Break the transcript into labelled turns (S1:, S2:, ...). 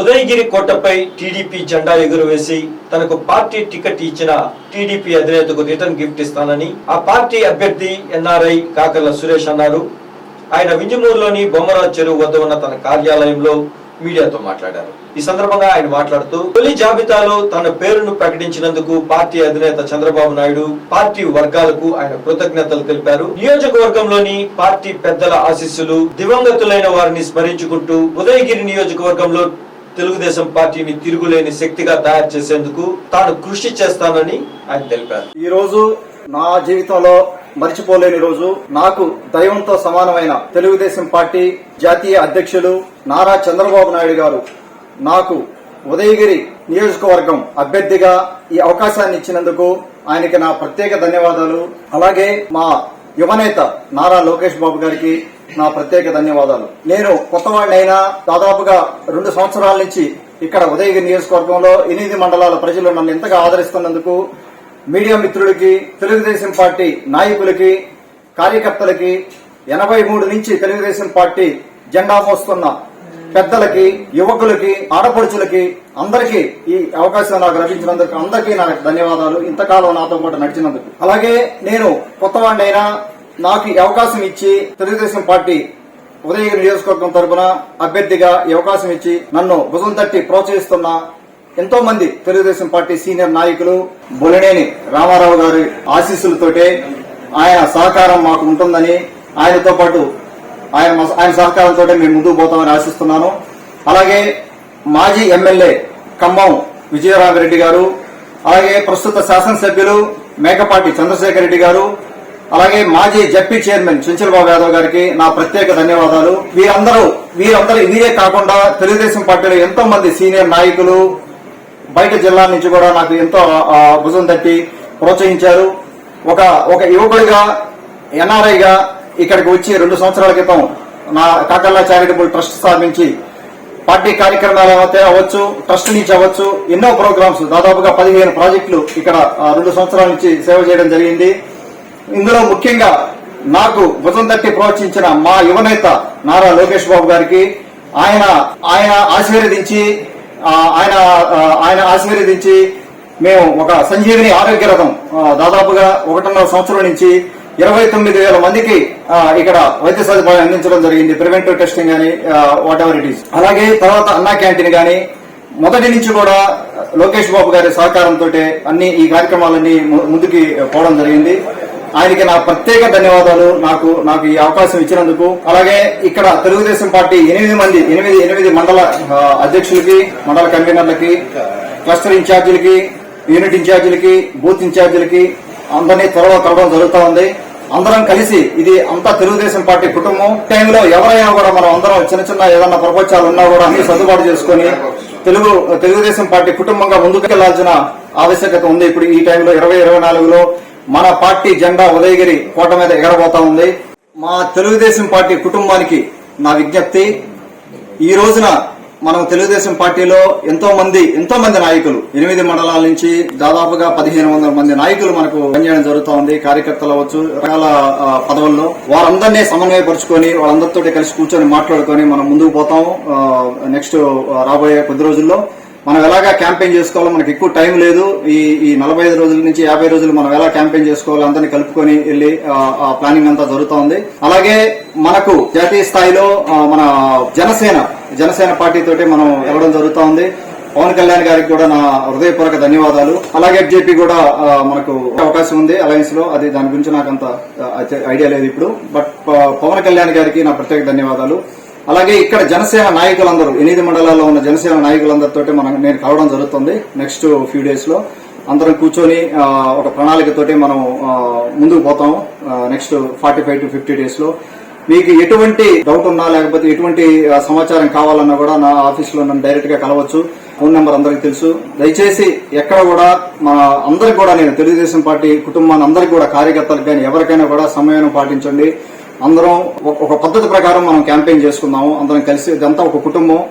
S1: Udayagiri కోటపై TDP జెండా ఎగురవేసి తనకు పార్టీ టికెట్ ఇచ్చిన టీడీపీ అధినేతకు రిటర్న్ గిఫ్ట్ ఇస్తానని ఆ పార్టీ అభ్యర్థి ఎన్ఆర్ఐ కాకర్ల సురేష్ అన్నారు. ఆయన వింజమూరులోని బొమ్మరాజ్ చెరువు వద్ద ఉన్న తన కార్యాలయంలో మీడియాతో మాట్లాడారు. ఈ సందర్భంగా ఆయన మాట్లాడుతూ తొలి జాబితాలో తన పేరును ప్రకటించినందుకు పార్టీ అధినేత చంద్రబాబు నాయుడు పార్టీ వర్గాలకు ఆయన కృతజ్ఞతలు తెలిపారు. నియోజకవర్గంలోని పార్టీ పెద్దల ఆశీస్సులు దివంగతులైన వారిని స్మరించుకుంటూ ఉదయగిరి నియోజకవర్గంలో తెలుగుదేశం పార్టీని తిరుగులేని శక్తిగా తయారు చేసేందుకు తాను కృషి చేస్తానని ఆయన తెలిపారు.
S2: ఈ రోజు నా జీవితంలో మర్చిపోలేని రోజు. నాకు దైవంతో సమానమైన తెలుగుదేశం పార్టీ జాతీయ అధ్యక్షులు నారా చంద్రబాబు నాయుడు గారు నాకు ఉదయగిరి నియోజకవర్గం అభ్యర్థిగా ఈ అవకాశాన్ని ఇచ్చినందుకు ఆయనకి నా ప్రత్యేక ధన్యవాదాలు. అలాగే మా యువనేత నారా లోకేష్ బాబు గారికి నా ప్రత్యేక ధన్యవాదాలు. నేను కొత్తవాడినైనా దాదాపుగా రెండు సంవత్సరాల నుంచి ఇక్కడ ఉదయగిరి నియోజకవర్గంలో ఎనిమిది మండలాల ప్రజలు నన్ను ఎంతగా ఆదరిస్తున్నందుకు మీడియా మిత్రులకి తెలుగుదేశం పార్టీ నాయకులకి కార్యకర్తలకి ఎనభై మూడు నుంచి తెలుగుదేశం పార్టీ జెండా మోస్తున్న పెద్దలకి యువకులకి ఆడపడుచులకి అందరికీ ఈ అవకాశం నాకు లభించినందుకు అందరికీ నాకు ధన్యవాదాలు. ఇంతకాలం నాతో పాటు నడిచినందుకు. అలాగే నేను కొత్తవాడినైనా నాకు ఈ అవకాశం ఇచ్చి తెలుగుదేశం పార్టీ ఉదయగిరి నియోజకవర్గం తరపున అభ్యర్థిగా ఈ అవకాశం ఇచ్చి నన్ను భుజం తట్టి ప్రోత్సహిస్తున్న ఎంతో మంది తెలుగుదేశం పార్టీ సీనియర్ నాయకులు బొలినేని రామారావు గారి ఆశీస్సులతోటే ఆయన సహకారం మాకు ఉంటుందని ఆయనతో పాటు ఆయన ఆయన సహకారంతో మేము ముందుకు పోతామని ఆశిస్తున్నాను. అలాగే మాజీ ఎమ్మెల్యే ఖమ్మం విజయరామరెడ్డి గారు అలాగే ప్రస్తుత శాసనసభ్యులు మేకపాటి చంద్రశేఖర్ రెడ్డి గారు అలాగే మాజీ జడ్పీ చైర్మన్ చంచలబాబు యాదవ్ గారికి నా ప్రత్యేక ధన్యవాదాలు. వీరందరూ వీరందరూ వీరే కాకుండా తెలుగుదేశం పార్టీలో ఎంతో మంది సీనియర్ నాయకులు బయట జిల్లా నుంచి కూడా నాకు ఎంతో భుజం తట్టి ప్రోత్సహించారు. ఒక ఒక యువకుడిగా ఎన్ఆర్ఐగా ఇక్కడికి వచ్చి రెండు సంవత్సరాల క్రితం నా కాకల్లా చారిటబుల్ ట్రస్ట్ స్థాపించి పార్టీ కార్యక్రమాలు అవ్వచ్చు ట్రస్ట్ నుంచి అవ్వచ్చు ఎన్నో ప్రోగ్రామ్స్ దాదాపుగా పదిహేను ప్రాజెక్టులు ఇక్కడ రెండు సంవత్సరాల నుంచి సేవ చేయడం జరిగింది. ఇందులో ముఖ్యంగా నాకు భుజం తట్టి ప్రోత్సహించిన మా యువనేత నారా లోకేష్ బాబు గారికి ఆయన ఆయన ఆశీర్వదించి ఆయన ఆయన ఆశీర్వదించి మేము ఒక సంజీవిని ఆరోగ్య రథం దాదాపుగా ఒకటిన్నర సంవత్సరం నుంచి ఇరవై తొమ్మిది వేల మందికి ఇక్కడ వైద్య సదుపాయం అందించడం జరిగింది. ప్రివెంటివ్ టెస్టింగ్ కానీ వాట్ ఎవర్ ఇట్ ఈస్ అలాగే తర్వాత అన్నా క్యాంటీన్ గాని మొదటి నుంచి కూడా లోకేష్ బాబు గారి సహకారంతో అన్ని ఈ కార్యక్రమాలన్నీ ము- ముందుకి పోవడం జరిగింది. ఆయనకి నా ప్రత్యేక ధన్యవాదాలు. నాకు నాకు ఈ అవకాశం ఇచ్చినందుకు. అలాగే ఇక్కడ తెలుగుదేశం పార్టీ ఎనిమిది మంది ఎనిమిది ఎనిమిది మండల అధ్యక్షులకి మండల కన్వీనర్లకి క్లస్టర్ ఇన్ఛార్జీలకి యూనిట్ ఇన్ఛార్జీలకి బూత్ ఇన్ఛార్జీలకి అందరినీ త్వరలో కలవడం జరుగుతూ ఉంది. అందరం కలిసి ఇది అంతా తెలుగుదేశం పార్టీ కుటుంబం. టైంలో ఎవరైనా కూడా మనం అందరం చిన్న చిన్న ఏదన్నా ప్రపంచాలు ఉన్నా కూడా అన్ని సర్దుబాటు చేసుకొని తెలుగు తెలుగుదేశం పార్టీ కుటుంబంగా ముందుకెళ్ళాల్సిన ఆవశ్యకత ఉంది. ఇప్పుడు ఈ టైంలో ఇరవై ఇరవై నాలుగులో మన పార్టీ జెండా ఉదయగిరి కోట మీద ఎగరబోతా ఉంది. మా తెలుగుదేశం పార్టీ కుటుంబానికి నా విజ్ఞప్తి ఈ రోజున మనం తెలుగుదేశం పార్టీలో ఎంతో మంది ఎంతో మంది నాయకులు ఎనిమిది మండలాల నుంచి దాదాపుగా పదిహేను వందల మంది నాయకులు మనకు పనిచేయడం జరుగుతూ ఉంది కార్యకర్తలు అవ్వచ్చు రకాల పదవుల్లో. వారందరినీ సమన్వయపరుచుకొని వాళ్ళందరితో కలిసి కూర్చొని మాట్లాడుకొని మనం ముందుకు పోతాం నెక్స్ట్ రాబోయే కొద్ది రోజుల్లో. మనం ఎలాగా క్యాంపెయిన్ చేసుకోవాలో మనకి ఎక్కువ టైం లేదు. ఈ ఈ నలభై ఐదు రోజుల నుంచి యాభై రోజులు మనం ఎలా క్యాంపెయిన్ చేసుకోవాలో అందరినీ కలుపుకొని వెళ్ళి ఆ, ప్లానింగ్ అంతా జరుగుతోంది అలాగే మనకు జాతీయ స్థాయిలో మన జనసేన జనసేన పార్టీ తోటి మనం వెళ్ళడం జరుగుతోంది పవన్ కళ్యాణ్ గారికి కూడా నా హృదయపూర్వక ధన్యవాదాలు. అలాగే బీజేపీ కూడా మనకు అవకాశం ఉంది అలయన్స్లో. అది దాని గురించి నాకు అంత ఐడియా లేదు ఇప్పుడు. బట్ పవన్ కళ్యాణ్ గారికి నా ప్రత్యేక ధన్యవాదాలు. అలాగే ఇక్కడ జనసేన నాయకులందరూ ఎనిమిది మండలాల్లో ఉన్న జనసేన నాయకులందరితో మనం నేను కలవడం జరుగుతుంది నెక్స్ట్ ఫ్యూ డేస్లో. అందరం కూర్చొని ఒక ప్రణాళికతోటి మనం ముందుకు పోతాం next forty five to fifty డేస్లో. మీకు ఎటువంటి డౌట్ ఉన్నా లేకపోతే ఎటువంటి సమాచారం కావాలన్నా కూడా నా ఆఫీస్లో నన్ను డైరెక్ట్గా కలవచ్చు. ఫోన్ నెంబర్ అందరికి తెలుసు. దయచేసి ఎక్కడ కూడా మా అందరికి కూడా నేను తెలుగుదేశం పార్టీ కుటుంబాన్ని అందరికి కూడా కార్యకర్తలకు కానీ ఎవరికైనా కూడా సమయాన్ని పాటించండి. అందరం ఒక- ఒక పద్ధతి ప్రకారం మనం క్యాంపెయిన్ చేసుకుందాము. అందరం కలిసి ఇదంతా ఒక కుటుంబం.